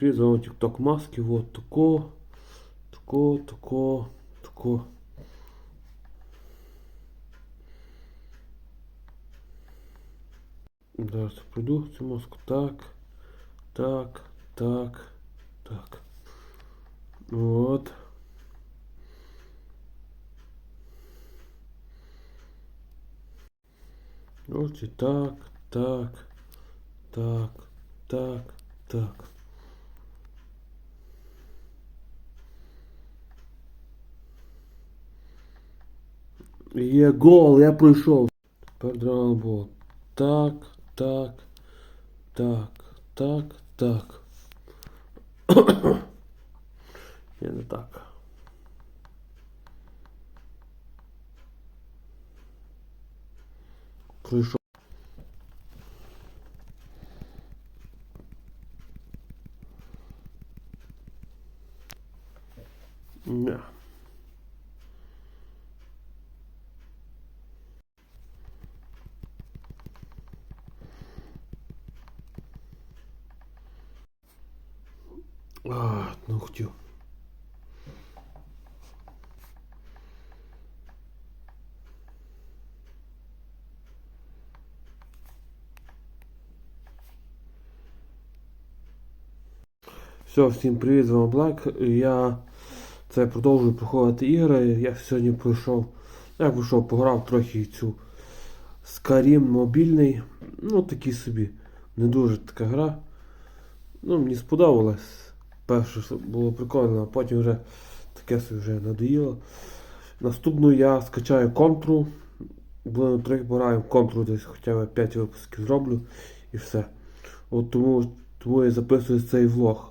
Привет, тикток маски, вот тако, тако, тако, тако. Зараз пройду цю маску. Так, так, так, так. Вот. Ось і так, так, так, так, так. Є гол, я пройшов. Тепер було. Так, так, так, так, так. Я не так. Пройшов. Не. А, ну хотів. Все, всім привіт, з вами Блек. Я це продовжую проходити ігри. Я сьогодні пройшов, я пройшов, пограв трохи цю Skyrim мобільний. Ну такий собі. Не дуже така гра. Ну, мені сподобалось. Перше що було прикольно, а потім вже таке вже надоїло. Наступну я скачаю контру. Будемо трохи пограємо контру десь хоча б 5 випусків зроблю і все. От тому, тому я записую цей влог.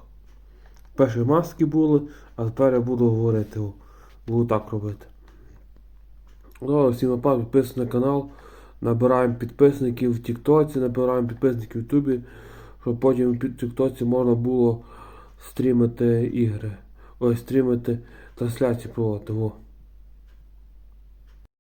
Перші маски були, а тепер я буду говорити. Буду так робити. Добре, всім напад, підписуйтесь на канал. Набираємо підписників в Тіктоці, набираємо підписників в Ютубі, щоб потім в Тіктоці можна було стрімити ігри. Ой, стрімити трансляції проводити. Во.